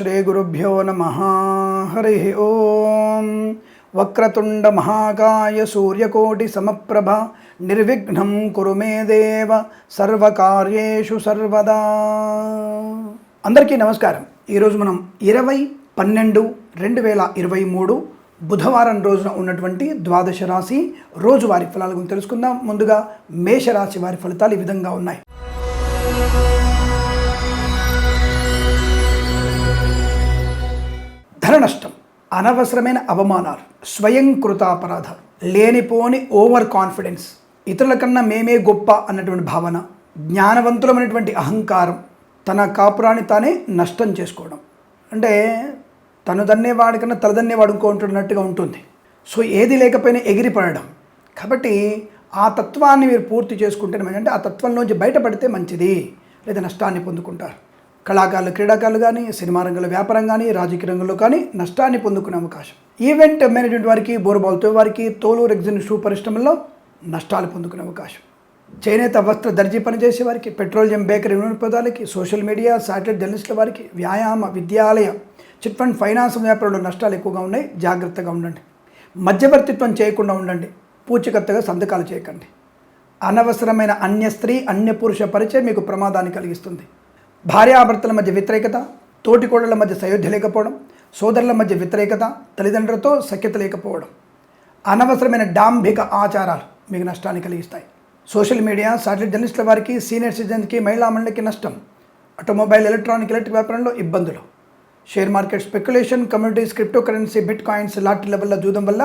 శ్రీగురుభ్యో నమ। హరి ఓం। వక్రతుండ మహాకాయ సూర్యకోటి సమప్రభ। నిర్విఘ్నం కురు మే దేవ। సర్వకార్యేషు సర్వదా। అందరికీ నమస్కారం. ఈరోజు మనం ఇరవై పన్నెండు రెండు వేల ఇరవై మూడు బుధవారం రోజున ఉన్నటువంటి ద్వాదశ రాశి రోజువారి ఫలాల గురించి తెలుసుకుందాం. ముందుగా మేషరాశి వారి ఫలితాలు ఈ విధంగా ఉన్నాయి. ధన నష్టం అనవసరమైన అవమానాలు స్వయంకృతాపరాధాలు లేనిపోని ఓవర్ కాన్ఫిడెన్స్ ఇతరుల కన్నా మేమే గొప్ప అన్నటువంటి భావన జ్ఞానవంతులమైనటువంటి అహంకారం తన కాపురాన్ని తానే నష్టం చేసుకోవడం. అంటే తను దన్నేవాడికన్నా వాడికన్నా వాడుకో ఉంటున్నట్టుగా ఉంటుంది. సో ఏది లేకపోయినా ఎగిరిపడడం. కాబట్టి ఆ తత్వాన్ని మీరు పూర్తి చేసుకుంటే అంటే ఆ తత్వంలోంచి బయటపడితే మంచిది లేదా నష్టాన్ని పొందుకుంటారు. కళాకారులు క్రీడాకారులు కానీ సినిమా రంగంలో వ్యాపారం కానీ రాజకీయ రంగంలో కానీ నష్టాన్ని పొందుకునే అవకాశం. ఈవెంట్ మేనేజ్మెంట్ వారికి బోరుబాల్తో వారికి తోలు రెగ్జిన్ షూ పరిశ్రమల్లో నష్టాలు పొందుకునే అవకాశం. చేనేత వస్త్ర దర్జీ పనిచేసే వారికి పెట్రోలియం బేకరీ వినోదపదాలకి సోషల్ మీడియా శాటిలైట్ జర్నలిస్టుల వారికి వ్యాయామ విద్యాలయ చిట్ ఫండ్ ఫైనాన్స్ వ్యాపారంలో నష్టాలు ఎక్కువగా ఉన్నాయి. జాగ్రత్తగా ఉండండి. మధ్యవర్తిత్వం చేయకుండా ఉండండి. పూచికత్తగా సంతకాలు చేయకండి. అనవసరమైన అన్య స్త్రీ అన్య పురుష పరిచయం మీకు ప్రమాదాన్ని కలిగిస్తుంది. భార్యాభర్తల మధ్య వ్యతిరేకత తోటికోడళ్ళ మధ్య సయోధ్య లేకపోవడం సోదరుల మధ్య వ్యతిరేకత తల్లిదండ్రులతో సఖ్యత లేకపోవడం. అనవసరమైన డాంభిక ఆచారాలు మీకు నష్టాన్ని కలిగిస్తాయి. సోషల్ మీడియా సాటిలైట్ జర్నలిస్టుల వారికి సీనియర్ సిటిజన్కి మహిళా మండలికి నష్టం. ఆటోమొబైల్ ఎలక్ట్రానిక్ ఎలక్ట్రిక్ వ్యాపారంలో ఇబ్బందులు. Share market speculation communities crypto currency bitcoins లాంటి వల్ల జూదం వల్ల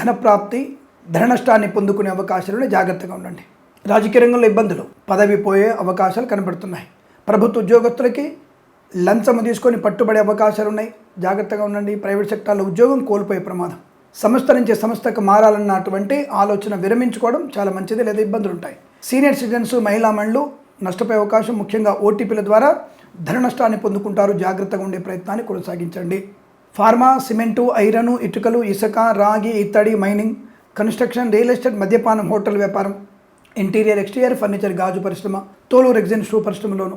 ధన ప్రాప్తి ధన నష్టాన్ని పొందుకునే అవకాశాలను జాగ్రత్తగా ఉండండి. రాజకీయ రంగంలో ఇబ్బందులు పదవి పోయే అవకాశాలు కనబడుతున్నాయి. ప్రభుత్వ ఉద్యోగస్తులకి లంచము తీసుకొని పట్టుబడే అవకాశాలు ఉన్నాయి జాగ్రత్తగా ఉండండి. ప్రైవేట్ సెక్టార్లో ఉద్యోగం కోల్పోయే ప్రమాదం. సంస్థ నుంచి సంస్థకు మారాలన్నటువంటి ఆలోచన విరమించుకోవడం చాలా మంచిది లేదా ఇబ్బందులు ఉంటాయి సీనియర్ సిటిజన్స్ మహిళా మండలు నష్టపోయే అవకాశం ముఖ్యంగా ఓటీపీల ద్వారా ధన నష్టాన్ని పొందుకుంటారు. జాగ్రత్తగా ఉండే ప్రయత్నాన్ని కొనసాగించండి. ఫార్మా సిమెంటు ఐరను ఇటుకలు ఇసుక రాగి ఇత్తడి మైనింగ్ కన్స్ట్రక్షన్ రియల్ ఎస్టేట్ మద్యపానం హోటల్ వ్యాపారం ఇంటీరియర్ ఎక్స్టీరియర్ ఫర్నిచర్ గాజు పరిశ్రమ తోలు రెగ్జిన్ షూ పరిశ్రమలోను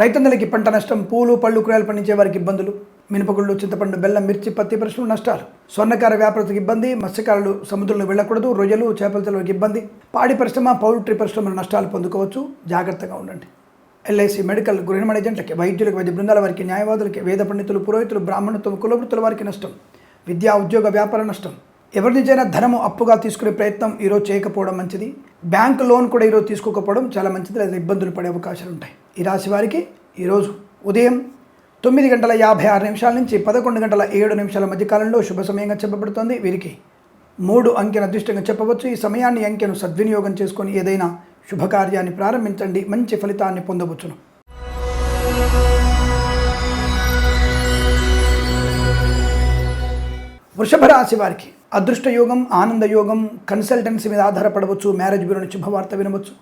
రైతన్నలకి పంట నష్టం పూలు పళ్ళు కూరగాయలు పండించే వారికి ఇబ్బందులు. మినపగుళ్ళు చింతపండు బెల్లం మిర్చి పత్తి పరిశ్రమలు నష్టాలు. స్వర్ణకార వ్యాపారస్తులకు ఇబ్బంది మత్స్యకారులు సముద్రంలో వెళ్ళకూడదు రొయ్యలు చేపల చెలవులకు ఇబ్బంది. పాడి పరిశ్రమ పౌల్ట్రీ పరిశ్రమలు నష్టాలు పొందుకోవచ్చు. జాగ్రత్తగా ఉండండి. ఎల్ఐసి మెడికల్ గృహ ఏజెంట్లకి వైద్యులకు వైద్య బృందాల వారికి న్యాయవాదులకి వేద పండితులు పురోహితులు బ్రాహ్మణత్వం కులవృత్తుల వారికి నష్టం. విద్యా ఉద్యోగ వ్యాపార నష్టం. ఎవరి నుంచైనా ధనము అప్పుగా తీసుకునే ప్రయత్నం ఈరోజు చేయకపోవడం మంచిది. బ్యాంక్ లోన్ కూడా ఈరోజు తీసుకోకపోవడం చాలా మంచిది. లేదా ఇబ్బందులు పడే అవకాశాలు ఉంటాయి. ఈ రాశి వారికి ఈరోజు ఉదయం తొమ్మిది గంటల యాభై ఆరు నిమిషాల నుంచి పదకొండు గంటల ఏడు నిమిషాల మధ్య కాలంలో శుభ సమయంగా చెప్పబడుతోంది. వీరికి మూడు అంకెను అదృష్టంగా చెప్పవచ్చు. ఈ సమయాన్ని అంకెను సద్వినియోగం చేసుకొని ఏదైనా శుభకార్యాన్ని ప్రారంభించండి. మంచి ఫలితాన్ని పొందవచ్చును. వృషభ రాశి వారికి అదృష్ట యోగం ఆనంద యోగం కన్సల్టెన్సీ మీద ఆధారపడవచ్చు. మ్యారేజ్ బ్యూరోని శుభవార్త వినవచ్చు.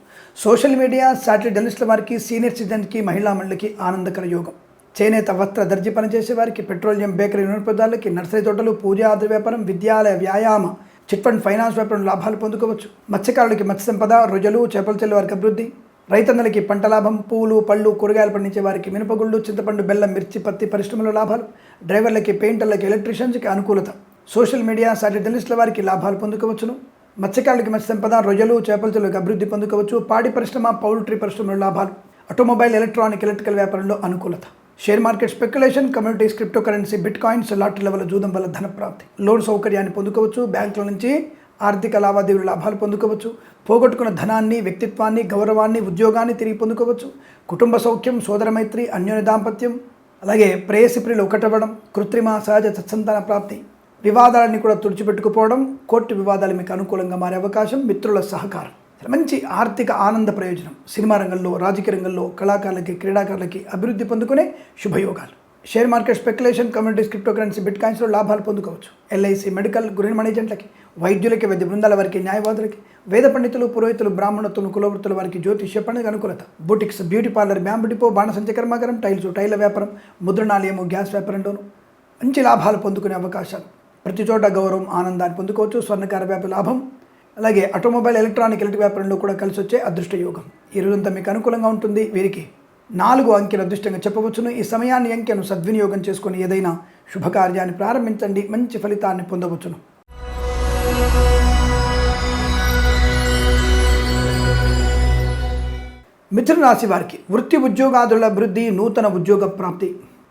సోషల్ మీడియా శాటిలైట్ జర్నలిస్టుల వారికి సీనియర్ సిటిజన్కి మహిళా మండలికి ఆనందకర యోగం. చేనేత వస్త్ర దర్జీ పనిచేసే వారికి పెట్రోలియం బేకరీ వినోదపదాలకి నర్సరీ తోటలు పూజా వ్యాపారం విద్యాలయ వ్యాయామ చిట్ ఫండ్ ఫైనాన్స్ వ్యాపారం లాభాలు పొందుకోవచ్చు. మత్స్యకారులకి మత్స్య సంపద రొయ్యలు చేపల చెల్లి వారికి అభివృద్ధి. రైతన్నలకి పంట లాభం పూలు పళ్ళు కూరగాయలు పండించే వారికి మినపగుళ్ళు చింతపండు బెల్లం మిర్చి పత్తి పరిశ్రమలో లాభాలు. డ్రైవర్లకి పెయింటర్లకి ఎలక్ట్రీషియన్స్కి అనుకూలత. సోషల్ మీడియా సాటి జర్నలిస్టుల వారికి లాభాలు పొందుకోవచ్చును. మత్స్యకారులకి మత్స్య సంపద రొయ్యలు చేపల చెరువులకు అభివృద్ధి పొందుకోవచ్చు. పాడి పరిశ్రమ పౌల్ట్రీ పరిశ్రమలో లాభాలు. ఆటోమొబైల్ ఎలక్ట్రానిక్ ఎలక్ట్రికల్ వ్యాపారంలో అనుకూలత. Share market speculation communities crypto currency bitcoins lottery level జూదం వల్ల ధన ప్రాప్తి లోన్ సౌకర్యాన్ని పొందుకోవచ్చు. బ్యాంకుల నుంచి ఆర్థిక లావాదేవీలు లాభాలు పొందుకోవచ్చు. పోగొట్టుకున్న ధనాన్ని వ్యక్తిత్వాన్ని గౌరవాన్ని ఉద్యోగాన్ని తిరిగి పొందుకోవచ్చు. కుటుంబ సౌఖ్యం సోదరమైత్రి అన్యోన్య దాంపత్యం. అలాగే ప్రేయసి ప్రియులు ఒకటవ్వడం కృత్రిమ సహజ సత్సంతాన ప్రాప్తి. వివాదాలన్నీ కూడా తుడిచిపెట్టుకుపోవడం కోర్టు వివాదాలు మీకు అనుకూలంగా మారే అవకాశం మిత్రుల సహకారం. మంచి ఆర్థిక ఆనంద ప్రయోజనం. సినిమా రంగంలో రాజకీయ రంగంలో కళాకారులకి క్రీడాకారులకి అభివృద్ధి పొందుకునే శుభయోగాలు. Share market speculation communities crypto currency bit కాయిన్స్లో లాభాలు పొందుకోవచ్చు. ఎల్ఐసి మెడికల్ గృహ మేనేజెంట్లకి వైద్యులకి వైద్య బృందాల వారికి న్యాయవాదులకి వేద పండితులు పురోహితులు బ్రాహ్మణత్వం కులవృత్తుల వారికి జ్యోతిష్య పండుగ అనుకూలత. Boutiques beauty parlour bamboo depot బాణసంచ కర్మాగారం టైల్స్ టైల వ్యాపారం ముద్రణాలయము గ్యాస్ వ్యాపారంలోను మంచి లాభాలు పొందుకునే అవకాశాలు. ప్రతి చోట గౌరవం ఆనందాన్ని పొందుకోవచ్చు. స్వర్ణకార వ్యాపార లాభం అలాగే ఆటోమొబైల్ ఎలక్ట్రానిక్ ఎలక్ట్రిక్ వ్యాపారంలో కూడా కలిసి వచ్చే అదృష్ట యోగం. ఈ రోజంతా మీకు అనుకూలంగా ఉంటుంది. వీరికి నాలుగు అంకెలు అదృష్టంగా చెప్పవచ్చును. ఈ సమయాన్ని అంకెను సద్వినియోగం చేసుకుని ఏదైనా శుభకార్యాన్ని ప్రారంభించండి. మంచి ఫలితాన్ని పొందవచ్చును. మిథున రాశి వారికి వృత్తి ఉద్యోగాదుల అభివృద్ధి నూతన ఉద్యోగ ప్రాప్తి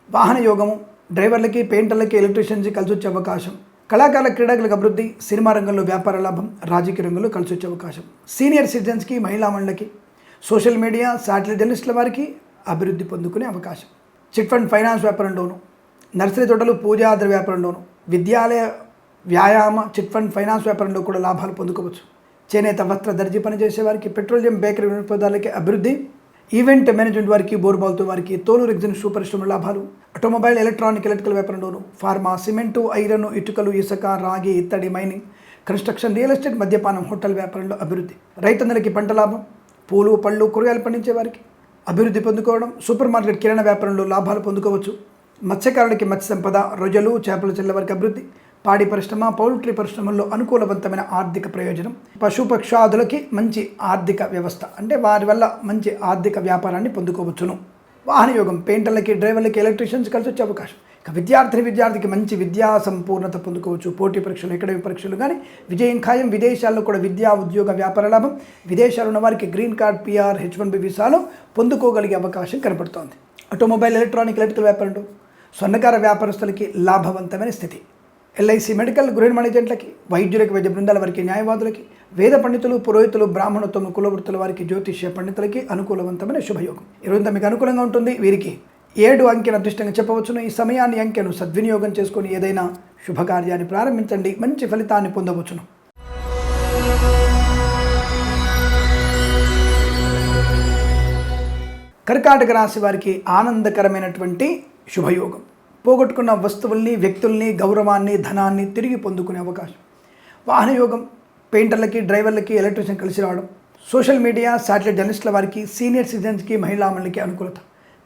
వాహన యోగము డ్రైవర్లకి పెయింటర్లకి ఎలక్ట్రీషియన్స్కి కలిసి వచ్చే అవకాశం. కళాకారుల క్రీడలకు అభివృద్ధి సినిమా రంగంలో వ్యాపార లాభం రాజకీయ రంగంలో కలిసి వచ్చే అవకాశం. సీనియర్ సిటిజన్స్కి మహిళా మండలకి సోషల్ మీడియా శాటిలైట్ జర్నలిస్టుల వారికి అభివృద్ధి పొందుకునే అవకాశం. చిట్ ఫండ్ ఫైనాన్స్ వ్యాపారంలోను నర్సరీ తోటలు పూజాద్ర వ్యాపారంలోను విద్యాలయ వ్యాయామ చిట్ ఫండ్ ఫైనాన్స్ వ్యాపారంలో కూడా లాభాలు పొందుకోవచ్చు. చేనేత వస్త్ర దర్జీ పనిచేసే వారికి పెట్రోలియం బేకరీ వినోదాలకి అభివృద్ధి ఈవెంట్ మేనేజ్మెంట్ వారికి బోర్బాల్తో వారికి తోలు ఎగ్జిన్ షూ పరిశ్రమ లాభాలు ఆటోమొబైల్ ఎలక్ట్రానిక్ ఎలక్ట్రికల్ వ్యాపారంలోను ఫార్మా సిమెంటు ఐరన్ ఇటుకలు ఇసుక రాగి ఇత్తడి మైనింగ్ కన్స్ట్రక్షన్ రియల్ ఎస్టేట్ మద్యపానం హోటల్ వ్యాపారంలో అభివృద్ధి. రైతన్నలకి పంట లాభం పూలు పళ్ళు కూరగాయలు పండించే వారికి అభివృద్ధి పొందుకోవడం సూపర్ మార్కెట్ కిరాణా వ్యాపారంలో లాభాలు పొందుకోవచ్చు. మత్స్యకారులకి మత్స్య సంపద రొయ్యలు చేపలు చెల్లవారికి అభివృద్ధి పాడి పరిశ్రమ పౌల్ట్రీ పరిశ్రమల్లో అనుకూలవంతమైన ఆర్థిక ప్రయోజనం పశుపక్షాదులకి మంచి ఆర్థిక వ్యవస్థ అంటే వారి వల్ల మంచి ఆర్థిక వ్యాపారాన్ని పొందుకోవచ్చును. వాహన యోగం పెయింటర్లకి డ్రైవర్లకి ఎలక్ట్రీషియన్స్ కలిసి వచ్చే అవకాశం. ఇక విద్యార్థిని విద్యార్థికి మంచి విద్యా సంపూర్ణత పొందుకోవచ్చు. పోటీ పరీక్షలు అకాడమిక్ పరీక్షలు కానీ విజయం ఖాయం. విదేశాల్లో కూడా విద్యా ఉద్యోగ వ్యాపార లాభం. విదేశాలు ఉన్న వారికి green card PR H one B వీసాలు పొందుకోగలిగే అవకాశం కనపడుతోంది ఆటోమొబైల్ ఎలక్ట్రానిక్ ఎలక్ట్రికల్ వ్యాపారంలో స్వర్ణకార వ్యాపారస్తులకి లాభవంతమైన స్థితి. ఎల్ఐసి మెడికల్ గృహ మేనేజెంట్లకి వైద్యులకి వైద్య బృందాల వారికి న్యాయవాదులకి వేద పండితులు పురోహితులు బ్రాహ్మణత్వం కులవృత్తుల వారికి జ్యోతిష్య పండితులకి అనుకూలవంతమైన శుభయోగం. ఈరోజు మీకు అనుకూలంగా ఉంటుంది. వీరికి ఏడు అంకెను అదృష్టంగా చెప్పవచ్చును. ఈ సమయాన్ని అంకెను సద్వినియోగం చేసుకుని ఏదైనా శుభకార్యాన్ని ప్రారంభించండి. మంచి ఫలితాన్ని పొందవచ్చును. కర్కాటక రాశి వారికి ఆనందకరమైనటువంటి శుభయోగం. పోగొట్టుకున్న వస్తువుల్ని వ్యక్తుల్ని గౌరవాన్ని ధనాన్ని తిరిగి పొందుకునే అవకాశం. వాహనయోగం పెయింటర్లకి డ్రైవర్లకి ఎలక్ట్రీషియన్ కలిసి రావడం సోషల్ మీడియా శాటిలైట్ జర్నలిస్టుల వారికి సీనియర్ సిటిజన్స్కి మహిళామణులకి అనుకూలత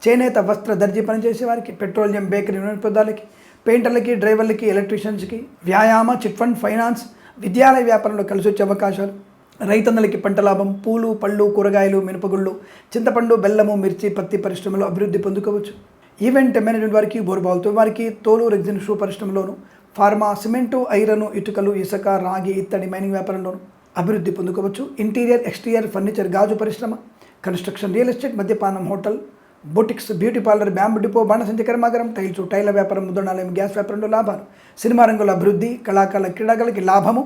చేనేత వస్త్ర దర్జీ పనిచేసే వారికి పెట్రోలియం బేకరీ వినోదాలకి పెయింటర్లకి డ్రైవర్లకి ఎలక్ట్రీషియన్స్కి వ్యాయామ చిట్ ఫండ్ ఫైనాన్స్ విద్యాలయ వ్యాపారంలో కలిసి వచ్చే అవకాశాలు రైతన్నలకి పంట లాభం పూలు పళ్ళు కూరగాయలు మినపగుళ్ళు చింతపండు బెల్లము మిర్చి పత్తి పరిశ్రమలో అభివృద్ధి పొందుకోవచ్చు. ఈవెంట్ మేనేజ్మెంట్ వారికి బోరుబావులతో వారికి తోలు రెగ్జిన్ షూ పరిశ్రమలోను ఫార్మా సిమెంటు ఐరను ఇటుకలు ఇసుక రాగి ఇత్తడి మైనింగ్ వ్యాపారంలో అభివృద్ధి పొందుకోవచ్చు. ఇంటీరియర్ ఎక్స్టీరియర్ ఫర్నిచర్ గాజు పరిశ్రమ కన్స్ట్రక్షన్ రియల్ ఎస్టేట్ మద్యపానం hotel boutiques beauty parlour bamboo depot బాణసంచి కర్మాగారం టైల్స్ టైల వ్యాపారం ముద్రణాలయం గ్యాస్ వ్యాపారంలో లాభాలు. సినిమా రంగంలో అభివృద్ధి కళాకారుల క్రీడాకారులకి లాభము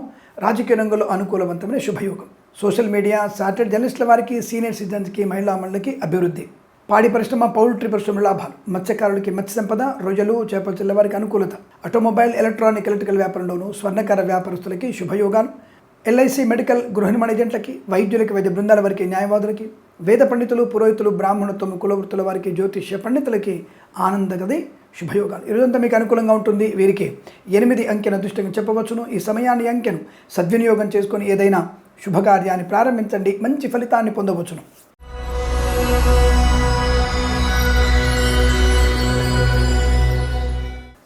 రాజకీయ రంగంలో అనుకూలవంతమైన శుభయోగం. సోషల్ మీడియా సాటిలైట్ జర్నలిస్టుల వారికి సీనియర్ సిటిజన్స్కి మహిళా మండలికి అభివృద్ధి. పాడి పరిశ్రమ పౌల్ట్రీ పరిశ్రమ లాభాలు. మత్స్యకారులకి మత్స్య సంపద రొయ్యలు చేపలు చెల్ల వారికి అనుకూలత. ఆటోమొబైల్ ఎలక్ట్రానిక్ ఎలక్ట్రికల్ వ్యాపారంలోను స్వర్ణకార వ్యాపారస్తులకి శుభయోగాలు. ఎల్ఐసి మెడికల్ గృహ మేనేజెంట్లకి వైద్యులకి వైద్య బృందాల వారికి న్యాయవాదులకి వేద పండితులు పురోహితులు బ్రాహ్మణత్వం కులవృత్తుల వారికి జ్యోతిష్య పండితులకి ఆనందగది శుభయోగాలు. ఈరోజంతా మీకు అనుకూలంగా ఉంటుంది వీరికి. ఎనిమిది అంకెను అదృష్టంగా చెప్పవచ్చును. ఈ సమయాన్ని అంకెను సద్వినియోగం చేసుకొని ఏదైనా శుభకార్యాన్ని ప్రారంభించండి. మంచి ఫలితాన్ని పొందవచ్చును.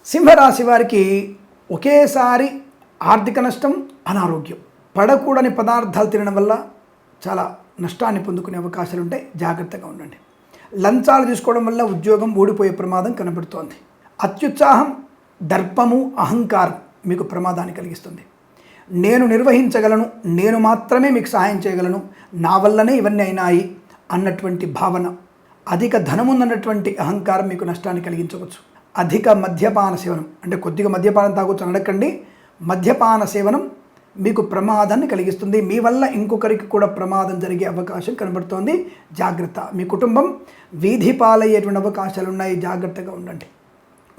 సింహరాశి వారికి ఒకేసారి ఆర్థిక నష్టం అనారోగ్యం పడకూడని పదార్థాలు తినడం వల్ల చాలా నష్టాన్ని పొందుకునే అవకాశాలు ఉంటాయి. జాగ్రత్తగా ఉండండి. లంచాలు తీసుకోవడం వల్ల ఉద్యోగం ఓడిపోయే ప్రమాదం కనబడుతోంది. అత్యుత్సాహం దర్పము అహంకారం మీకు ప్రమాదాన్ని కలిగిస్తుంది. నేను నిర్వహించగలను నేను మాత్రమే మీకు సహాయం చేయగలను నా వల్లనే ఇవన్నీ అయినాయి అన్నటువంటి భావన అధిక ధనముందన్నటువంటి అహంకారం మీకు నష్టాన్ని కలిగించవచ్చు. అధిక మద్యపాన సేవనం. అంటే కొద్దిగా మద్యపానం తాగొచ్చు అని మద్యపాన సేవనం మీకు ప్రమాదాన్ని కలిగిస్తుంది. మీ వల్ల ఇంకొకరికి కూడా ప్రమాదం జరిగే అవకాశం కనబడుతోంది. జాగ్రత్త. మీ కుటుంబం వీధి పాలయ్యేటువంటి అవకాశాలు ఉన్నాయి. జాగ్రత్తగా ఉండండి.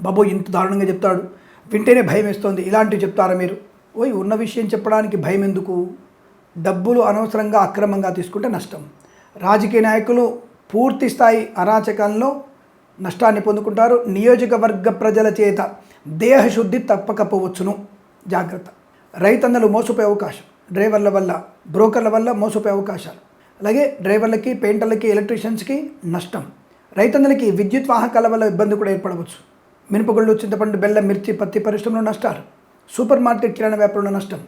బాబు ఇంత దారుణంగా చెప్తాడు. వింటేనే భయం వేస్తోంది. ఇలాంటివి చెప్తారా మీరు? ఓయ్ ఉన్న విషయం చెప్పడానికి భయం ఎందుకు? డబ్బులు అనవసరంగా అక్రమంగా తీసుకుంటే నష్టం. రాజకీయ నాయకులు పూర్తి స్థాయి అరాచకంలో నష్టాన్ని పొందుకుంటారు. నియోజకవర్గ ప్రజల చేత దేహశుద్ధి తప్పకపోవచ్చును. జాగ్రత్త. రైతన్నలు మోసపోయే అవకాశం. డ్రైవర్ల వల్ల బ్రోకర్ల వల్ల మోసపోయే అవకాశాలు. అలాగే డ్రైవర్లకి పెయింటర్లకి ఎలక్ట్రీషియన్స్కి నష్టం. రైతన్నలకి విద్యుత్ వాహకాల వల్ల ఇబ్బంది కూడా ఏర్పడవచ్చు. మినపగుళ్ళు చింతపండు బెల్లం మిర్చి పత్తి పరిశ్రమలో నష్టాలు. సూపర్ మార్కెట్ కిరాణా వ్యాపారంలో నష్టం.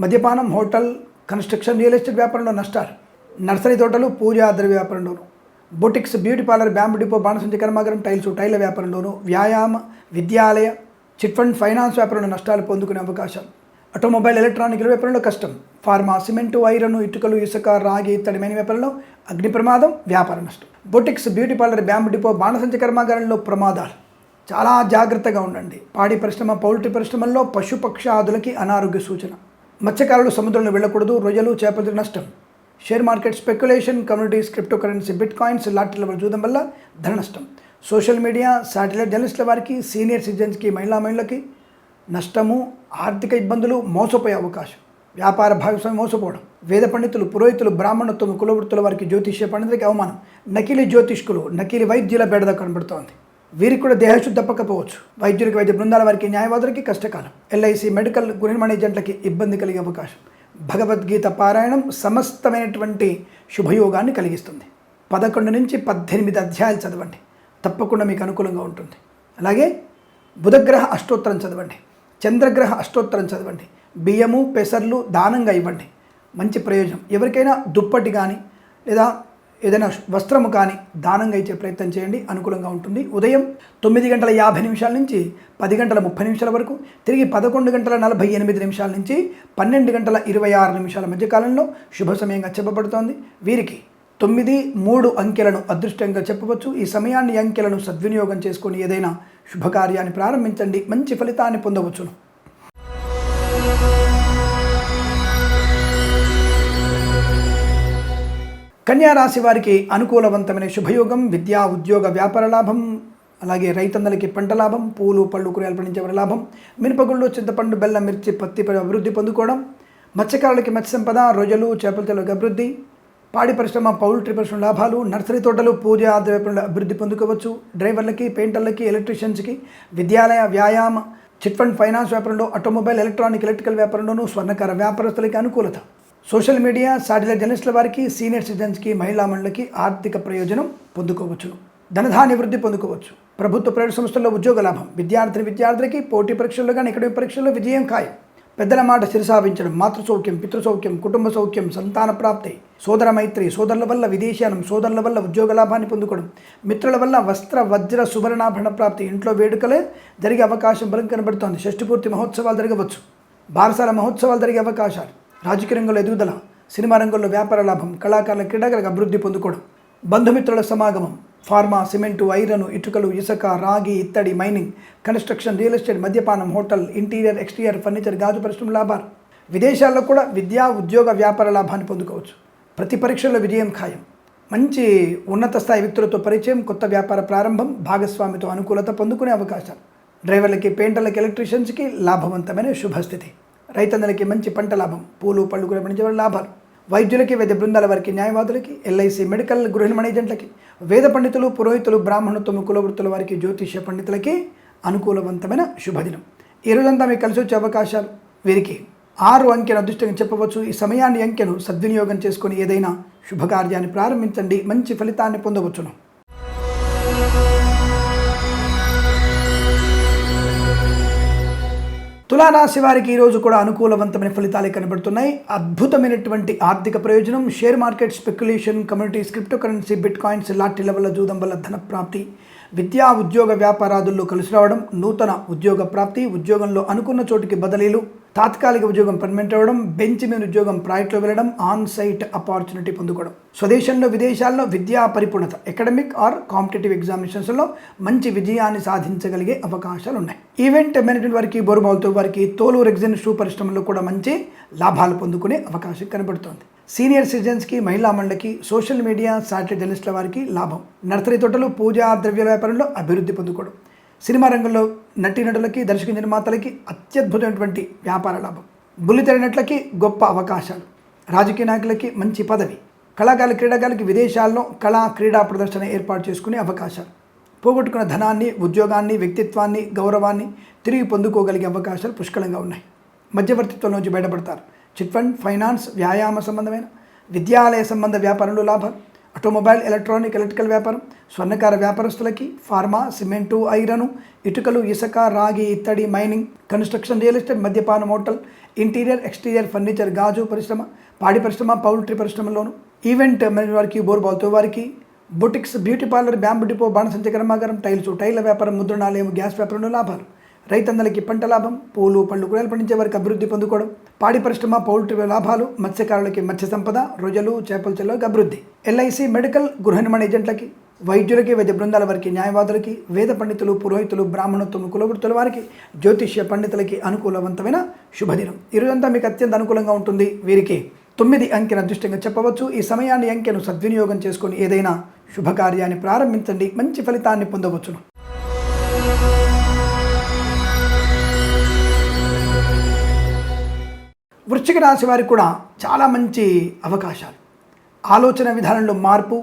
మద్యపానం హోటల్ కన్స్ట్రక్షన్ రియల్ ఎస్టేట్ వ్యాపారంలో నష్టాలు. నర్సరీ తోటలు పూజా ద్రవ్య వ్యాపారంలోను. Boutiques beauty parlour bamboo depot బాణసంచి కర్మాగారం టైల్స్ టైల వ్యాపారంలోనూ వ్యాయామ విద్యాలయ చిట్ ఫండ్ ఫైనాన్స్ వ్యాపారంలో నష్టాలు పొందుకునే అవకాశం. ఆటోమొబైల్ ఎలక్ట్రానిక్ వ్యాపారంలో కష్టం. ఫార్మా సిమెంటు ఐరన్ ఇటుకలు ఇసుక రాగి ఇత్తడిమైన వ్యాపారంలో అగ్ని ప్రమాదం వ్యాపార నష్టం. Boutiques beauty parlour bamboo depot బాణసంచి కర్మాగారంలో ప్రమాదాలు. చాలా జాగ్రత్తగా ఉండండి. పాడి పరిశ్రమ పౌల్ట్రీ పరిశ్రమల్లో పశుపక్షాదులకి అనారోగ్య సూచన. మత్స్యకారులు సముద్రంలో వెళ్ళకూడదు రొయ్యలు చేపలు నష్టం. Share market speculation communities cryptocurrency bitcoins లాటరీల వల్ల చూడడం వల్ల ధన నష్టం. సోషల్ మీడియా శాటిలైట్ జర్నలిస్టుల వారికి సీనియర్ సిటిజన్స్కి మహిళా మహిళలకి నష్టము ఆర్థిక ఇబ్బందులు మోసపోయే అవకాశం. వ్యాపార భాగస్వామి మోసపోవడం. వేద పండితులు పురోహితులు బ్రాహ్మణత్వం కులవృత్తుల వారికి జ్యోతిష్య పండితులకి అవమానం. నకిలీ జ్యోతిష్కులు నకిలీ వైద్యుల బెడద కనబడుతోంది. వీరికి కూడా దేహశుద్ధి తప్పకపోవచ్చు. వైద్యులకి వైద్య బృందాల వారికి న్యాయవాదులకి కష్టకాలం. ఎల్ఐసి మెడికల్ గృహిణి ఏజెంట్లకి ఇబ్బంది కలిగే అవకాశం. భగవద్గీత పారాయణం సమస్తమైనటువంటి శుభయోగాన్ని కలిగిస్తుంది. పదకొండు నుంచి పద్దెనిమిది అధ్యాయాలు చదవండి. తప్పకుండా మీకు అనుకూలంగా ఉంటుంది. అలాగే బుధగ్రహ అష్టోత్తరం చదవండి. చంద్రగ్రహ అష్టోత్తరం చదవండి. బియ్యము పెసర్లు దానంగా ఇవ్వండి. మంచి ప్రయోజనం. ఎవరికైనా దుప్పటి కానీ లేదా ఏదైనా వస్త్రము కానీ దానంగా ఇచ్చే ప్రయత్నం చేయండి. అనుకూలంగా ఉంటుంది. ఉదయం తొమ్మిది గంటల యాభై నిమిషాల నుంచి పది గంటల ముప్పై నిమిషాల వరకు తిరిగి పదకొండు గంటల నలభై ఎనిమిది నిమిషాల నుంచి పన్నెండు గంటల ఇరవై ఆరు నిమిషాల మధ్య కాలంలో శుభ సమయంగా చెప్పబడుతోంది. వీరికి తొమ్మిది మూడు అంకెలను అదృష్టంగా చెప్పవచ్చు. ఈ సమయాన్ని అంకెలను సద్వినియోగం చేసుకొని ఏదైనా శుభకార్యాన్ని ప్రారంభించండి. మంచి ఫలితాన్ని పొందవచ్చును. కన్యా రాశి వారికి అనుకూలవంతమైన శుభయోగం విద్యా ఉద్యోగ వ్యాపార లాభం అలాగే రైతన్నలకి పంట లాభం పూలు పళ్ళు కూరగాయలు పండించే వారి లాభం మినపగుళ్ళు చింతపండు బెల్లం మిర్చి పత్తి అభివృద్ధి పొందుకోవడం మత్స్యకారులకి మత్స్య సంపద రొయ్యలు చేపల తెలకు అభివృద్ధి పాడి పరిశ్రమ పౌల్ట్రీ పరిశ్రమ లాభాలు నర్సరీ తోటలు పూజ ఆదాయ అభివృద్ధి పొందుకోవచ్చు. డ్రైవర్లకి పెయింటర్లకి ఎలక్ట్రీషియన్స్కి విద్యాలయ వ్యాయామ చిట్ ఫండ్ ఫైనాన్స్ వ్యాపారంలో ఆటోమొబైల్ ఎలక్ట్రానిక్ ఎలక్ట్రికల్ వ్యాపారంలోనూ స్వర్ణకార వ్యాపారస్తులకి అనుకూలత. సోషల్ మీడియా శాటిలైట్ జర్నలిస్టుల వారికి సీనియర్ సిటిజన్స్కి మహిళా మండలికి ఆర్థిక ప్రయోజనం పొందుకోవచ్చు. ధనధాన్య వృద్ధి పొందుకోవచ్చు. ప్రభుత్వ ప్రైవేట్ సంస్థల్లో ఉద్యోగ లాభం. విద్యార్థిని విద్యార్థులకి పోటీ పరీక్షల్లో కానీ ఎకడమిక్ పరీక్షల్లో విజయం ఖాయం. పెద్దల మాట శిరసావించడం మాతృసౌఖ్యం పితృసౌఖ్యం కుటుంబ సౌఖ్యం సంతాన ప్రాప్తి సోదర మైత్రి సోదరుల వల్ల విదేశానం సోదరుల వల్ల ఉద్యోగ లాభాన్ని పొందుకోవడం మిత్రుల వల్ల వస్త్ర వజ్ర సువర్ణాభరణ ప్రాప్తి ఇంట్లో వేడుకలే జరిగే అవకాశం బలం కనబడుతోంది. షష్టిపూర్తి మహోత్సవాలు జరగవచ్చు. బారసాల మహోత్సవాలు జరిగే అవకాశాలు. రాజకీయ రంగంలో ఎదుగుదల సినిమా రంగంలో వ్యాపార లాభం కళాకారుల క్రీడాకారులకు అభివృద్ధి పొందుకోవడం బంధుమిత్రుల సమాగమం ఫార్మా సిమెంటు ఐరన్ ఇటుకలు ఇసుక రాగి ఇత్తడి మైనింగ్ కన్స్ట్రక్షన్ రియల్ ఎస్టేట్ మద్యపానం హోటల్ ఇంటీరియర్ ఎక్స్టీరియర్ ఫర్నిచర్ గాజు పరిశ్రమ లాభాలు విదేశాల్లో కూడా విద్యా ఉద్యోగ వ్యాపార లాభాన్ని పొందుకోవచ్చు. ప్రతి పరీక్షల్లో విజయం ఖాయం. మంచి ఉన్నత స్థాయి వ్యక్తులతో పరిచయం కొత్త వ్యాపార ప్రారంభం భాగస్వామితో అనుకూలత పొందుకునే అవకాశాలు. డ్రైవర్లకి పెయింటర్లకి ఎలక్ట్రీషియన్స్కి లాభవంతమైన శుభస్థితి. రైతన్నలకి మంచి పంట లాభం. పూలు పళ్ళు కూడా పండించే లాభాలు. వైద్యులకి వైద్య బృందాల వారికి న్యాయవాదులకి ఎల్ఐసి మెడికల్ గృహ ఏజెంట్లకి వేద పండితులు పురోహితులు బ్రాహ్మణత్వం కులవృత్తుల వారికి జ్యోతిష్య పండితులకి అనుకూలవంతమైన శుభదినం. ఈ రోజంతా మీకు కలిసి వచ్చే అవకాశాలు వీరికి ఆరు అంకెను అదృష్టంగా చెప్పవచ్చు. ఈ సమయాన్ని అంకెను సద్వినియోగం చేసుకొని ఏదైనా శుభకార్యాన్ని ప్రారంభించండి. మంచి ఫలితాన్ని పొందవచ్చును. తులారాశి వారికి ఈరోజు కూడా అనుకూలవంతమైన ఫలితాలే కనబడుతున్నాయి. అద్భుతమైనటువంటి ఆర్థిక ప్రయోజనం share market speculation communities cryptocurrency bitcoins లాంటి వల్ల జూదం వల్ల ధన ప్రాప్తి విద్యా ఉద్యోగ వ్యాపారాదుల్లో కలిసి రావడం నూతన ఉద్యోగ ప్రాప్తి ఉద్యోగంలో అనుకున్న చోటికి బదిలీలు తాత్కాలిక ఉద్యోగం పర్మనెంట్ అవ్వడం బెంచ్ మీద ఉద్యోగం ప్రాజెక్ట్లో వెళ్ళడం ఆన్ సైట్ ఆపర్చునిటీ పొందుకోవడం. స్వదేశంలో విదేశాల్లో విద్యా పరిపూర్ణత అకాడమిక్ ఆర్ కాంపిటేటివ్ ఎగ్జామినేషన్స్లో మంచి విజయాన్ని సాధించగలిగే అవకాశాలు ఉన్నాయి ఈవెంట్ మేనేజ్మెంట్ వారికి బోరుబాల్తో వారికి తోలు రెగ్జిన్ షూ పరిశ్రమలో కూడా మంచి లాభాలు పొందుకునే అవకాశం కనబడుతోంది. సీనియర్ సిటిజన్స్కి మహిళా మండలికి సోషల్ మీడియా శాటిలైట్ జర్నలిస్టుల వారికి లాభం. నర్సరీ తోటలు పూజా ద్రవ్యాల వ్యాపారంలో అభివృద్ధి పొందుకోవడం. సినిమా రంగంలో నటీనటులకి దర్శక నిర్మాతలకి అత్యద్భుతమైనటువంటి వ్యాపార లాభం. బుల్లితెరనట్లకి గొప్ప అవకాశాలు. రాజకీయ నాయకులకి మంచి పదవి. కళాకారుల క్రీడాకారులకి విదేశాల్లో కళా క్రీడా ప్రదర్శన ఏర్పాటు చేసుకునే అవకాశాలు. పోగొట్టుకున్న ధనాన్ని ఉద్యోగాన్ని వ్యక్తిత్వాన్ని గౌరవాన్ని తిరిగి పొందుకోగలిగే అవకాశాలు పుష్కలంగా ఉన్నాయి. మధ్యవర్తిత్వం నుంచి బయటపడతారు. చిట్ ఫండ్ ఫైనాన్స్ వ్యాయామ సంబంధమైన విద్యాలయ సంబంధ వ్యాపారంలో లాభాలు. ఆటోమొబైల్ ఎలక్ట్రానిక్ ఎలక్ట్రికల్ వ్యాపారం స్వర్ణకార వ్యాపారస్తులకి ఫార్మా సిమెంటు ఐరను ఇటుకలు ఇసుక రాగి ఇత్తడి మైనింగ్ కన్స్ట్రక్షన్ రియల్ ఎస్టేట్ మద్యపాన హోటల్ ఇంటీరియర్ ఎక్స్టీరియర్ ఫర్నిచర్ గాజు పరిశ్రమ పాడి పరిశ్రమ పౌల్ట్రీ పరిశ్రమలోను ఈవెంట్ మేనేజ్ వారికి బోర్బాల్తో వారికి boutiques beauty parlour bamboo depot బాణసంచ కర్మాగారం టైల్స్ టైల వ్యాపారం ముద్రణాలయం గ్యాస్ వ్యాపారంలో లాభాలు. రైతన్నలకి పంట లాభం పూలు పళ్ళు కూరలు పండించే వారికి అభివృద్ధి పొందుకోవడం పాడి పరిశ్రమ పౌల్ట్రీ లాభాలు మత్స్యకారులకి మత్స్య సంపద రొయ్యలు చేపల చెల్లకి అభివృద్ధి. ఎల్ఐసి మెడికల్ గృహ నిర్మాణ ఏజెంట్లకి వైద్యులకి వైద్య బృందాల వారికి న్యాయవాదులకి వేద పండితులు పురోహితులు బ్రాహ్మణత్వం కులవృత్తుల వారికి జ్యోతిష్య పండితులకి అనుకూలవంతమైన శుభదినం. ఈరోజంతా మీకు అత్యంత అనుకూలంగా ఉంటుంది. వీరికి తొమ్మిది అంకెను అదృష్టంగా చెప్పవచ్చు. ఈ సమయాన్ని అంకెను సద్వినియోగం చేసుకొని ఏదైనా శుభకార్యాన్ని ప్రారంభించండి. మంచి ఫలితాన్ని పొందవచ్చును. వృశ్చిక రాశి వారికి కూడా చాలా మంచి అవకాశాలు. ఆలోచన విధానంలో మార్పు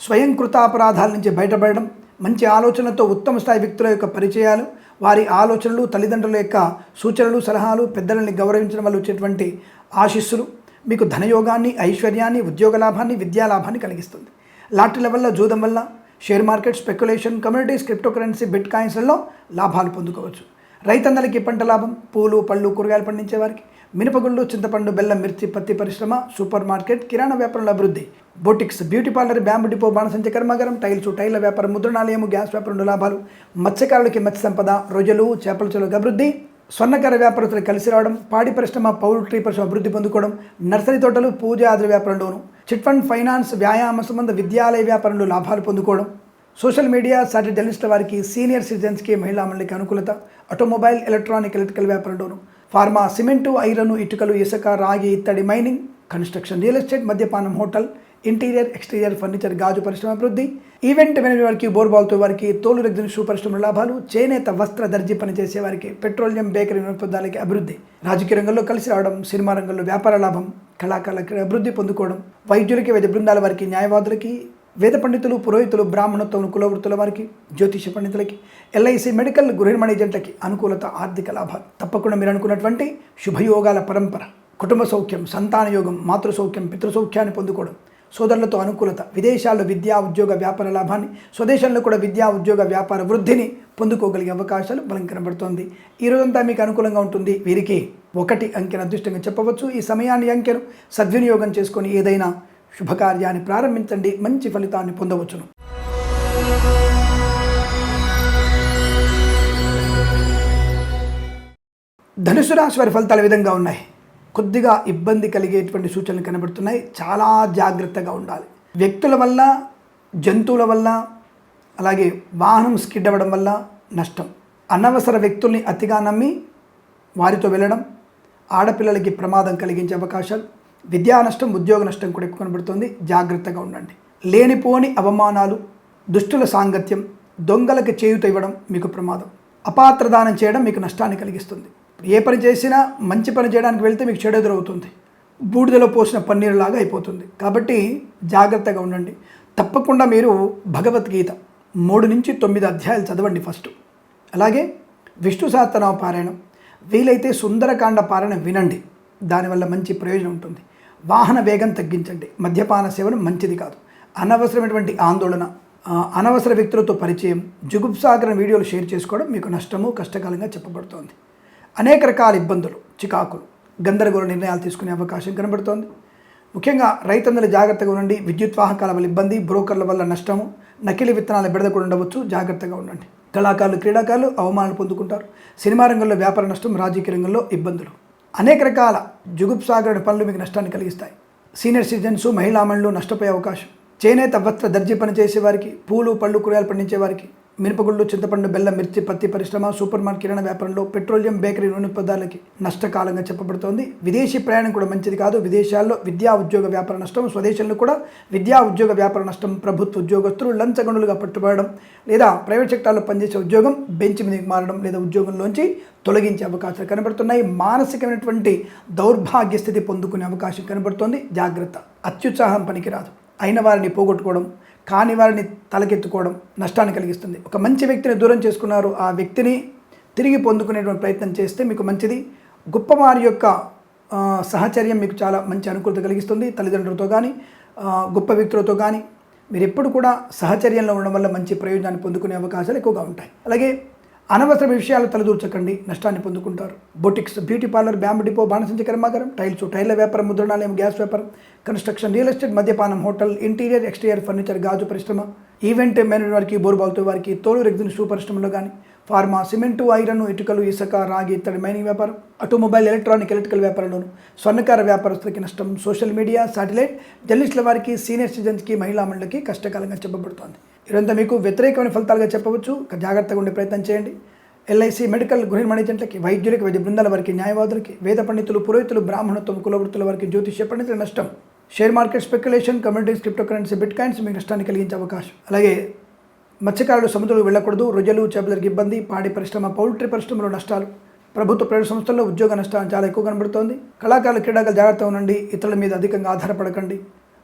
స్వయం కృతాపరాధాల నుంచి బయటపడడం మంచి ఆలోచనలతో ఉత్తమ స్థాయి వ్యక్తుల యొక్క పరిచయాలు వారి ఆలోచనలు తల్లిదండ్రుల యొక్క సూచనలు సలహాలు పెద్దలని గౌరవించడం వల్ల వచ్చేటువంటి ఆశీస్సులు మీకు ధనయోగాన్ని ఐశ్వర్యాన్ని ఉద్యోగ లాభాన్ని విద్యా లాభాన్ని కలిగిస్తుంది. లాటరీల వల్ల జూదం వల్ల share market speculation communities cryptocurrency bit కాయిన్స్లలో లాభాలు పొందుకోవచ్చు. రైతందరికీ పంట లాభం పూలు పళ్ళు కూరగాయలు పండించే వారికి మినపగుళ్ళు చింతపండు బెల్లం మిర్చి పత్తి పరిశ్రమ సూపర్ మార్కెట్ కిరాణా వ్యాపారంలో అభివృద్ధి. Boutiques beauty parlour bamboo depot బాణసంచ కర్మాగారం టైల్స్ టైల వ్యాపారం ముద్రణాలయము గ్యాస్ వ్యాపారంలో లాభాలు. మత్స్యకారులకి మత్స్య సంపద రొయ్యలు చేపల చెరువులకు అభివృద్ధి. స్వర్ణకార వ్యాపారస్తులు కలిసి రావడం పాడి పరిశ్రమ పౌల్ట్రీ పరిశ్రమ అభివృద్ధి పొందుకోవడం నర్సరీ తోటలు పూజ ఆదుల వ్యాపారంలోను చిట్ ఫండ్ ఫైనాన్స్ వ్యాయామ సంబంధ విద్యాలయ వ్యాపారంలో లాభాలు పొందుకోవడం. సోషల్ మీడియా సాటి జర్నలిస్టుల వారికి సీనియర్ సిటిజన్స్కి మహిళా మండలికి అనుకూలత. ఆటోమొబైల్ ఎలక్ట్రానిక్ ఎలక్ట్రికల్ వ్యాపారంలోను ఫార్మా సిమెంటు ఐరన్ ఇటుకలు ఇసుక రాగి ఇత్తడి మైనింగ్ కన్స్ట్రక్షన్ రియల్ ఎస్టేట్ మద్యపానం హోటల్ ఇంటీరియర్ ఎక్స్టీరియర్ ఫర్నిచర్ గాజు పరిశ్రమ అభివృద్ధి ఈవెంట్ మేనేజ్ వారికి బోర్బాల్తో వారికి తోలు రెగ్జిన్ షూ పరిశ్రమ లాభాలు చేనేత వస్త్ర దర్జీ పనిచేసే వారికి పెట్రోలియం బేకరీ వినోదాలకి అభివృద్ధి రాజకీయ రంగంలో కలిసి రావడం సినిమా రంగంలో వ్యాపార లాభం కళాకారులకి అభివృద్ధి పొందుకోవడం వైద్యులకి వైద్య బృందాల వారికి న్యాయవాదులకి వేద పండితులు పురోహితులు బ్రాహ్మణత్వం కులవృత్తుల వారికి జ్యోతిష పండితులకి ఎల్ఐసి మెడికల్ గృహ మేనేజెంట్లకి అనుకూలత ఆర్థిక లాభాలు. తప్పకుండా మీరు అనుకున్నటువంటి శుభయోగాల పరంపర కుటుంబ సౌఖ్యం సంతాన యోగం మాతృ సౌఖ్యం పితృ సౌఖ్యాన్ని పొందుకోవడం సోదరులతో అనుకూలత విదేశాల్లో విద్యా ఉద్యోగ వ్యాపార లాభాన్ని స్వదేశంలో కూడా విద్యా ఉద్యోగ వ్యాపార వృద్ధిని పొందుకోగలిగే అవకాశాలు బలం కనబడుతోంది. ఈ రోజంతా మీకు అనుకూలంగా ఉంటుంది. వీరికి ఒకటి అంకెను అదృష్టంగా చెప్పవచ్చు. ఈ సమయాన్ని అంకెను సద్వినియోగం చేసుకొని ఏదైనా శుభకార్యాన్ని ప్రారంభించండి మంచి ఫలితాన్ని పొందవచ్చును. ధనుసు రాశి వారి ఫలితాలు విధంగా ఉన్నాయి? కొద్దిగా ఇబ్బంది కలిగేటువంటి సూచనలు కనబడుతున్నాయి. చాలా జాగ్రత్తగా ఉండాలి. వ్యక్తుల వల్ల జంతువుల వల్ల అలాగే వాహనం స్కిడ్ అవ్వడం వల్ల నష్టం. అనవసర వ్యక్తుల్ని అతిగా నమ్మి వారితో వెళ్ళడం ఆడపిల్లలకి ప్రమాదం కలిగించే అవకాశాలు విద్యా నష్టం ఉద్యోగ నష్టం కూడా ఎక్కువ కనబడుతుంది. జాగ్రత్తగా ఉండండి. లేనిపోని అవమానాలు దుష్టుల సాంగత్యం దొంగలకు చేయుత ఇవ్వడం మీకు ప్రమాదం. అపాత్రదానం చేయడం మీకు నష్టాన్ని కలిగిస్తుంది. ఏ పని చేసినా మంచి పని చేయడానికి వెళ్తే మీకు చెడు ఎదురవుతుంది బూడిదలో పోసిన పన్నీరులాగా అయిపోతుంది. కాబట్టి జాగ్రత్తగా ఉండండి. తప్పకుండా మీరు భగవద్గీత మూడు నుంచి తొమ్మిది అధ్యాయాలు చదవండి ఫస్ట్. అలాగే విష్ణు సహస్రనామ పారాయణం. వీలైతే సుందరకాండ పారాయణం వినండి. దానివల్ల మంచి ప్రయోజనం ఉంటుంది. వాహన వేగం తగ్గించండి. మద్యపాన సేవనం మంచిది కాదు. అనవసరమైనటువంటి ఆందోళన అనవసర వ్యక్తులతో పరిచయం జుగుప్సాగరం వీడియోలు షేర్ చేసుకోవడం మీకు నష్టము కష్టకాలంగా చెప్పబడుతోంది. అనేక రకాల ఇబ్బందులు చికాకులు గందరగోళ నిర్ణయాలు తీసుకునే అవకాశం కనబడుతోంది. ముఖ్యంగా రైతందరూ జాగ్రత్తగా ఉండండి. విద్యుత్ వాహకాల వల్ల ఇబ్బంది బ్రోకర్ల వల్ల నష్టము నకిలీ విత్తనాల బిడద కూడా ఉండవచ్చు. జాగ్రత్తగా ఉండండి. కళాకారులు క్రీడాకారులు అవమానాలు పొందుకుంటారు. సినిమా రంగంలో వ్యాపార నష్టం రాజకీయ రంగంలో ఇబ్బందులు. అనేక రకాల జుగుప్సాగర పనులు మీకు నష్టాన్ని కలిగిస్తాయి. సీనియర్ సిటిజన్స్ మహిళా మహిళలు నష్టపోయే అవకాశం. చేనేత వస్త్ర దర్జీ పనిచేసే వారికి పూలు పళ్ళు కూరగాయలు పండించే వారికి మినపగుళ్ళు చింతపండు బెల్లం మిర్చి పత్తి పరిశ్రమ సూపర్ మార్కెట్ కిరాణా వ్యాపారంలో పెట్రోలియం బేకరీ నూనె పదార్థాలకి నష్టకాలంగా చెప్పబడుతోంది. విదేశీ ప్రయాణం కూడా మంచిది కాదు. విదేశాల్లో విద్యా ఉద్యోగ వ్యాపార నష్టం స్వదేశంలో కూడా విద్యా ఉద్యోగ వ్యాపార నష్టం ప్రభుత్వ ఉద్యోగస్తులు లంచగొండులుగా పట్టుబడడం లేదా ప్రైవేట్ సెక్టార్లో పనిచేసే ఉద్యోగం బెంచ్ మీదకి మారడం లేదా ఉద్యోగంలోంచి తొలగించే అవకాశాలు కనబడుతున్నాయి. మానసికమైనటువంటి దౌర్భాగ్య స్థితి పొందుకునే అవకాశం కనబడుతోంది. జాగ్రత్త. అత్యుత్సాహం పనికిరాదు. అయిన వారిని పోగొట్టుకోవడం కాని వారిని తలకెత్తుకోవడం నష్టాన్ని కలిగిస్తుంది. ఒక మంచి వ్యక్తిని దూరం చేసుకున్నారు ఆ వ్యక్తిని తిరిగి పొందుకునేటువంటి ప్రయత్నం చేస్తే మీకు మంచిది. గొప్పవారి యొక్క సహచర్యం మీకు చాలా మంచి అనుకూలత కలిగిస్తుంది. తల్లిదండ్రులతో కానీ గొప్ప వ్యక్తులతో కానీ మీరు ఎప్పుడు కూడా సహచర్యంలో ఉండడం వల్ల మంచి ప్రయోజనాన్ని పొందుకునే అవకాశాలు ఎక్కువగా ఉంటాయి. అలాగే అనవసర విషయాలు తలదూర్చకండి. నష్టాన్ని పొందుకుంటారు. Boutiques beauty parlour bamboo depot బాణసంచి కర్మాగారం టైల్స్ టైర్ల వ్యాపారం ముద్రణాలయం గ్యాస్ వ్యాపారం కన్స్ట్రక్షన్ రియల్ ఎస్టేట్ మద్యపానం హోటల్ ఇంటీరియర్ ఎక్స్టీరియర్ ఫర్నిచర్ గాజు పరిశ్రమ ఈవెంట్ మేనేజ్ వారికి బోర్బాల్తో వారికి తోలు రెగ్జిన్ షూ పరిశ్రమలో కానీ ఫార్మా సిమెంటు ఐరన్ ఇటుకలు ఇసుక రాగి ఇత్తడి మైనింగ్ వ్యాపారం ఆటోమొబైల్ ఎలక్ట్రానిక్ ఎలక్ట్రికల్ వ్యాపారంలోను స్వర్ణకార వ్యాపారస్తులకి నష్టం సోషల్ మీడియా శాటిలైట్ జర్నలిస్టుల వారికి సీనియర్ సిటిజన్స్కి మహిళా మండలికి కష్టకాలంగా చెప్పబడుతోంది. ఇదంతా మీకు వ్యతిరేకమైన ఫలితాలుగా చెప్పవచ్చు. జాగ్రత్తగా ఉండే ప్రయత్నం చేయండి. ఎల్ఐసి మెడికల్ గృహ మేనేజెంట్లకి వైద్యులకి వైద్య బృందాల వారికి న్యాయవాదులకి వేద పండితులు పురోహితులు బ్రాహ్మణత్వం కులవృత్తుల వారికి జ్యోతిష్య పండితుల నష్టం. Share market speculation communities cryptocurrency bitcoins మీకు నష్టాన్ని కలిగించే అవకాశం. అలాగే మత్స్యకారులు సముద్రంలో వెళ్ళకూడదు రొయ్యలు చేపలకి ఇబ్బంది పాడి పరిశ్రమ పౌల్ట్రీ పరిశ్రమలో నష్టాలు. ప్రభుత్వ ప్రైవేట్ సంస్థల్లో ఉద్యోగ నష్టాలు చాలా ఎక్కువ కనబడుతోంది. కళాకారులు క్రీడాకారులు జాగ్రత్తగా ఉండండి ఇతరుల మీద అధికంగా ఆధారపడకండి.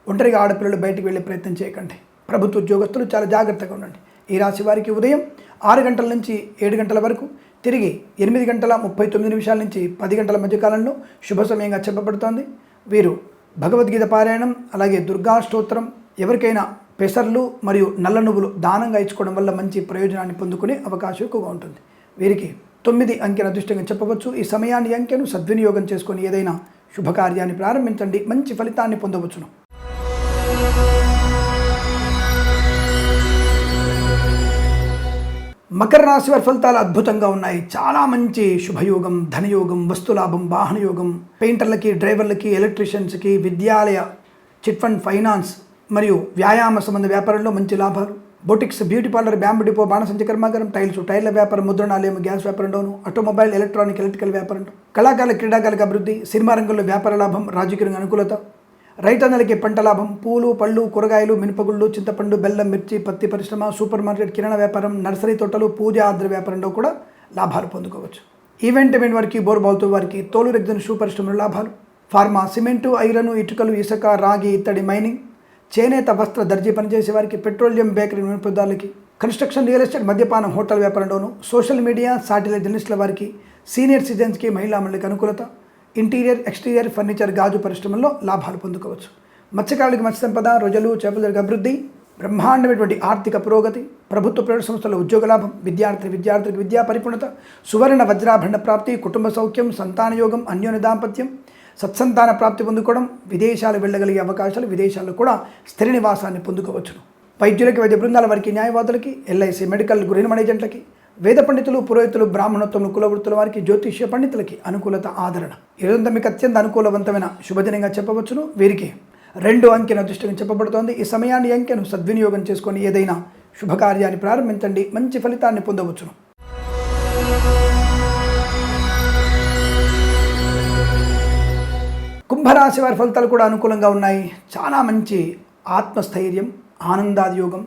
ఒంటరిగా ఆడపిల్లలు బయటికి వెళ్ళే ప్రయత్నం చేయకండి. ప్రభుత్వ ఉద్యోగస్తులు చాలా జాగ్రత్తగా ఉండండి. ఈ రాశి వారికి ఉదయం ఆరు గంటల నుంచి ఏడు గంటల వరకు తిరిగి ఎనిమిది గంటల ముప్పై తొమ్మిది నిమిషాల నుంచి పది గంటల మధ్యకాలంలో శుభ సమయంగా చెప్పబడుతోంది. వీరు భగవద్గీత పారాయణం అలాగే దుర్గా స్తోత్రం ఎవరికైనా పెసర్లు మరియు నల్ల నువ్వులు దానంగా ఇచ్చుకోవడం వల్ల మంచి ప్రయోజనాన్ని పొందుకునే అవకాశం ఎక్కువగా ఉంటుంది. వీరికి తొమ్మిది అంకెను అదృష్టంగా చెప్పవచ్చు. ఈ సమయాన్ని అంకెను సద్వినియోగం చేసుకొని ఏదైనా శుభకార్యాన్ని ప్రారంభించండి. మంచి ఫలితాన్ని పొందవచ్చును. మకర రాశి వారి ఫలితాలు అద్భుతంగా ఉన్నాయి. చాలా మంచి శుభయోగం ధనయోగం వస్తులాభం వాహనయోగం పెయింటర్లకి డ్రైవర్లకి ఎలక్ట్రీషియన్స్కి విద్యాలయ చిట్ ఫండ్ ఫైనాన్స్ మరియు వ్యాయామ సంబంధ వ్యాపారంలో మంచి లాభాలు. Boutiques beauty parlour bamboo depot బాణసంచ కర్మాగారం టైల్స్ టైర్ల వ్యాపారం ముద్రణాలయం గ్యాస్ వ్యాపారంలోను ఆటోమొబైల్ ఎలక్ట్రానిక్ ఎలక్ట్రికల్ వ్యాపారంలో కళాకారుల క్రీడాకారులకు అభివృద్ధి సినిమా రంగంలో వ్యాపార లాభం రాజకీయ అనుకూలత రైతన్నలకి పంట లాభం పూలు పళ్ళు కూరగాయలు మినపగుళ్ళు చింతపండు బెల్లం మిర్చి పత్తి పరిశ్రమ సూపర్ మార్కెట్ కిరాణా వ్యాపారం నర్సరీ తోటలు పూజ ఆద్ర వ్యాపారంలో కూడా లాభాలు పొందుకోవచ్చు. ఈవెంట్ ఈవెంట్ వారికి బోర్బాల్తో వారికి తోలు రెగ్జన్ షూ పరిశ్రమలో లాభాలు. ఫార్మా సిమెంటు ఐరన్ ఇటుకలు ఇసుక రాగి ఇత్తడి మైనింగ్ చేనేత వస్త్ర దర్జీ పనిచేసే వారికి పెట్రోలియం బేకరీ వినియోగదారులకి కన్స్ట్రక్షన్ రియల్ ఎస్టేట్ మద్యపానం హోటల్ వ్యాపారంలోను సోషల్ మీడియా శాటిలైట్ జర్నలిస్టుల వారికి సీనియర్ సిటిజన్స్కి మహిళా మండలికి అనుకూలత ఇంటీరియర్ ఎక్స్టీరియర్ ఫర్నిచర్ గాజు పరిశ్రమల్లో లాభాలు పొందుకోవచ్చు. మత్స్యకారులకి మత్స్య సంపద రొజలు చేపల అభివృద్ధి బ్రహ్మాండమైనటువంటి ఆర్థిక పురోగతి ప్రభుత్వ ప్రైవేట్ సంస్థల ఉద్యోగ లాభం విద్యార్థి విద్యార్థులకు విద్యా పరిపూర్ణత సువర్ణ వజ్రాభరణ ప్రాప్తి కుటుంబ సౌఖ్యం సంతానయోగం అన్యోన్య దాంపత్యం సత్సంతాన ప్రాప్తి పొందుకోవడం విదేశాలు వెళ్ళగలిగే అవకాశాలు విదేశాల్లో కూడా స్థిర నివాసాన్ని పొందుకోవచ్చును. వైద్యులకి వైద్య బృందాల వారికి న్యాయవాదులకి ఎల్ఐసి మెడికల్ గృహ మేనేజెంట్లకి వేద పండితులు పురోహితులు బ్రాహ్మణత్వం కులవృత్తుల వారికి జ్యోతిష్య పండితులకి అనుకూలత ఆదరణ. ఇదంతా మీకు అత్యంత అనుకూలవంతమైన శుభదినంగా చెప్పవచ్చును. వీరికి రెండు అంకెను అదృష్టంగా చెప్పబడుతోంది. ఈ సమయాన్ని అంకెను సద్వినియోగం చేసుకొని ఏదైనా శుభకార్యాన్ని ప్రారంభించండి. మంచి ఫలితాన్ని పొందవచ్చును. కుంభరాశి వారి ఫలితాలు కూడా అనుకూలంగా ఉన్నాయి. చాలా మంచి ఆత్మస్థైర్యం ఆనందాది యోగం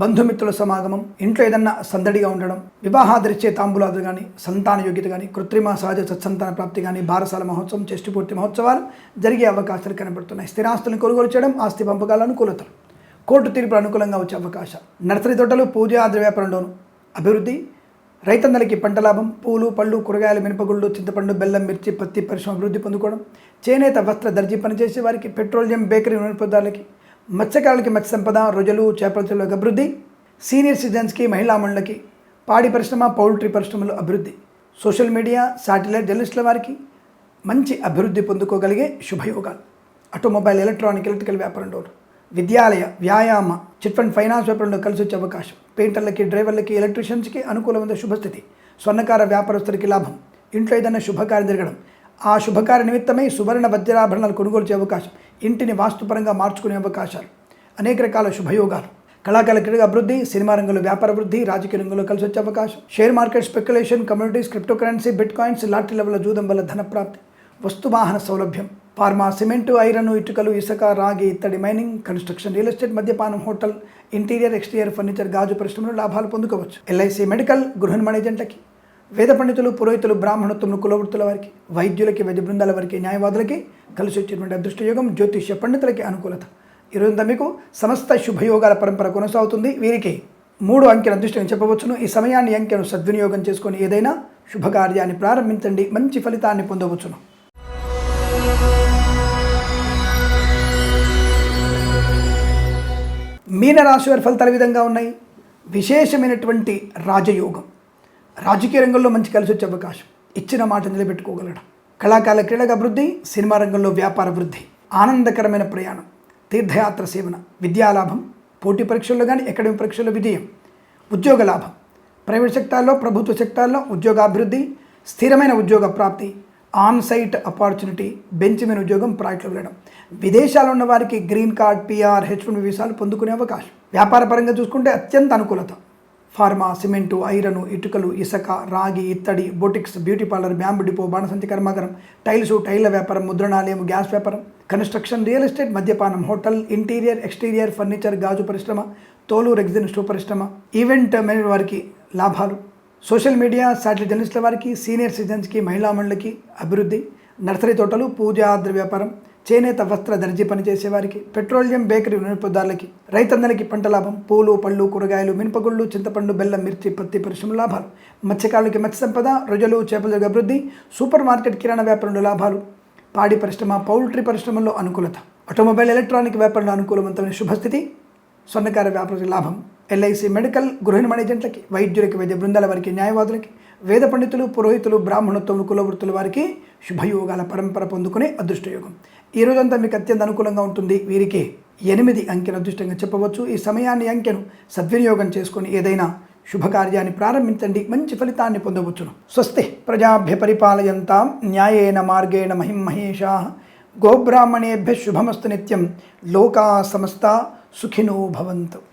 బంధుమిత్రుల సమాగమం ఇంట్లో ఏదన్నా సందడిగా ఉండడం వివాహాదరిచ్చే తాంబూలాదులు కానీ సంతాన యోగ్యత కానీ కృత్రిమ సహజ సత్సంతాన ప్రాప్తి కానీ బారసాల మహోత్సవం చెష్టిపూర్తి మహోత్సవాలు జరిగే అవకాశాలు కనబడుతున్నాయి. స్థిరాస్తులను కొనుగోలు చేయడం ఆస్తి పంపకాల అనుకూలతలు. కోర్టు తీర్పులు అనుకూలంగా వచ్చే అవకాశం. నర్సరీ తోటలు పూజ ఆద్ర వ్యాపారంలోను అభివృద్ధి రైతన్నలకి పంట లాభం పూలు పళ్ళు కూరగాయలు మినపగుళ్ళు చింతపండు బెల్లం మిర్చి పత్తి పరిశ్రమ అభివృద్ధి పొందుకోవడం చేనేత వస్త్ర దర్జీ పనిచేసే వారికి పెట్రోలియం బేకరీ వినియోగదారులకి మత్స్యకారులకి మత్స్య సంపద రొజలు చేపల చెరువులకు అభివృద్ధి సీనియర్ సిటిజన్స్కి మహిళా మండలకి పాడి పరిశ్రమ పౌల్ట్రీ పరిశ్రమలు అభివృద్ధి. సోషల్ మీడియా శాటిలైట్ జర్నలిస్టుల వారికి మంచి అభివృద్ధి పొందుకోగలిగే శుభయోగాలు. Automobile electronic electrical door. విద్యాలయ వ్యాయామ చిట్ ఫండ్ ఫైనాన్స్ వ్యాపారంలో కలిసి వచ్చే అవకాశం. పెయింటర్లకి డ్రైవర్లకి ఎలక్ట్రీషియన్స్కి అనుకూలమైన శుభస్థితి. స్వర్ణకార వ్యాపారస్తులకి లాభం. ఇంట్లో ఏదైనా శుభకార్యం జరగడం. ఆ శుభకార్య నిమిత్తమై సువర్ణ వజ్రాభరణాలు కొనుగోలు చేసే అవకాశం. ఇంటిని వాస్తుపరంగా మార్చుకునే అవకాశాలు. అనేక రకాల శుభయోగాలు. కళాకారుల క్రీడ అభివృద్ధి సినిమా రంగంలో వ్యాపార వృద్ధి రాజకీయ రంగంలో కలిసి వచ్చే అవకాశం. Share market speculation communities cryptocurrency bitcoins lottery level జూదం వల్ల ధన ప్రాప్తి వస్తువాహన సౌలభ్యం. ఫార్మా సిమెంటు ఐరన్ ఇటుకలు ఇసుక రాగి ఇత్తడి మైనింగ్ కన్స్ట్రక్షన్ రియల్ ఎస్టేట్ మద్యపానం హోటల్ ఇంటీరియర్ ఎక్స్టీరియర్ ఫర్నిచర్ గాజు పరిశ్రమలో లాభాలు పొందుకోవచ్చు. ఎల్ఐసి మెడికల్ గృహ మేనేజెంట్లకి వేద పండితులు పురోహితులు బ్రాహ్మణత్వములు కులవృత్తుల వారికి వైద్యులకి వైద్య బృందాల వారికి న్యాయవాదులకి కలిసి వచ్చేటువంటి అదృష్టయోగం జ్యోతిష్య పండితులకి అనుకూలత. ఈరోజు మీకు సమస్త శుభయోగాల పరంపర కొనసాగుతుంది. వీరికి మూడు అంకెల అదృష్టంగా చెప్పవచ్చును. ఈ సమయాన్ని అంకెను సద్వినియోగం చేసుకొని ఏదైనా శుభకార్యాన్ని ప్రారంభించండి. మంచి ఫలితాన్ని పొందవచ్చును. మీనరాశి వారి ఫలితాలు విధంగా ఉన్నాయి? విశేషమైనటువంటి రాజయోగం. రాజకీయ రంగంలో మంచి కలిసి వచ్చే అవకాశం. ఇచ్చిన మాట నిలబెట్టుకోగలడం. కళాకాల క్రీడగా అభివృద్ధి సినిమా రంగంలో వ్యాపార వృద్ధి ఆనందకరమైన ప్రయాణం తీర్థయాత్ర సేవన విద్యాలాభం పోటీ పరీక్షల్లో కానీ అకాడమిక్ పరీక్షల్లో విజయం ఉద్యోగ లాభం. ప్రైవేట్ సెక్టార్లో ప్రభుత్వ సెక్టార్లో ఉద్యోగాభివృద్ధి స్థిరమైన ఉద్యోగ ప్రాప్తి ఆన్ సైట్ అపార్చునిటీ బెంచ్ మీద ఉద్యోగం ప్రాజెక్టులో వెళ్ళడం. విదేశాల్లో ఉన్న వారికి green card PR H one వీసాలు పొందుకునే అవకాశం. వ్యాపార పరంగా చూసుకుంటే అత్యంత అనుకూలత. ఫార్మా సిమెంటు ఐరను ఇటుకలు ఇసక రాగి ఇత్తడి boutiques beauty parlour bamboo depot బాణసంతి కర్మాగారం టైల్స్ టైల్ల వ్యాపారం ముద్రణాలయం గ్యాస్ వ్యాపారం కన్స్ట్రక్షన్ రియల్ ఎస్టేట్ మద్యపానం హోటల్ ఇంటీరియర్ ఎక్స్టీరియర్ ఫర్నిచర్ గాజు పరిశ్రమ తోలు రెగ్జిన్ స్టో పరిశ్రమ ఈవెంట్ మేనేజ్ వారికి లాభాలు. సోషల్ మీడియా శాటిలైట్ జర్నలిస్టుల వారికి సీనియర్ సిటిజన్స్కి మహిళా మండలికి అభివృద్ధి నర్సరీ తోటలు పూజ ద్రవ్య వ్యాపారం చేనేత వస్త్ర దర్జీ పనిచేసే వారికి పెట్రోలియం బేకరీ వినియోగదారులకి రైతన్నలకి పంట లాభం పూలు పళ్ళు కూరగాయలు మినపగుళ్ళు చింతపండు బెల్లం మిర్చి పత్తి పరిశ్రమ లాభాలు. మత్స్యకారులకి మత్స్య సంపద రొయ్యలు చేపల అభివృద్ధి సూపర్ మార్కెట్ కిరాణా వ్యాపారంలో లాభాలు. పాడి పరిశ్రమ పౌల్ట్రీ పరిశ్రమల్లో అనుకూలత. ఆటోమొబైల్ ఎలక్ట్రానిక్ వ్యాపారంలో అనుకూలవంతమైన శుభస్థితి స్వర్ణకార వ్యాపార లాభం. ఎల్ఐసి మెడికల్ గృహ ఏజెంట్లకి వైద్యులకి వైద్య బృందాల వారికి న్యాయవాదులకి వేద పండితులు పురోహితులు బ్రాహ్మణత్వం కులవృత్తుల వారికి శుభయోగాల పరంపర పొందుకునే అదృష్టయోగం. ఈ రోజంతా మీకు అత్యంత అనుకూలంగా ఉంటుంది. వీరికి ఎనిమిది అంకెను అదృష్టంగా చెప్పవచ్చు. ఈ సమయాన్ని అంకెను సద్వినియోగం చేసుకొని ఏదైనా శుభకార్యాన్ని ప్రారంభించండి. మంచి ఫలితాన్ని పొందవచ్చును. స్వస్తి ప్రజాభ్య పరిపాలయంతాం. న్యాయేన మార్గేణ మహిం మహేషా. గోబ్రాహ్మణేభ్య శుభమస్తు నిత్యం. లోకా సమస్త సుఖినో భవంతు.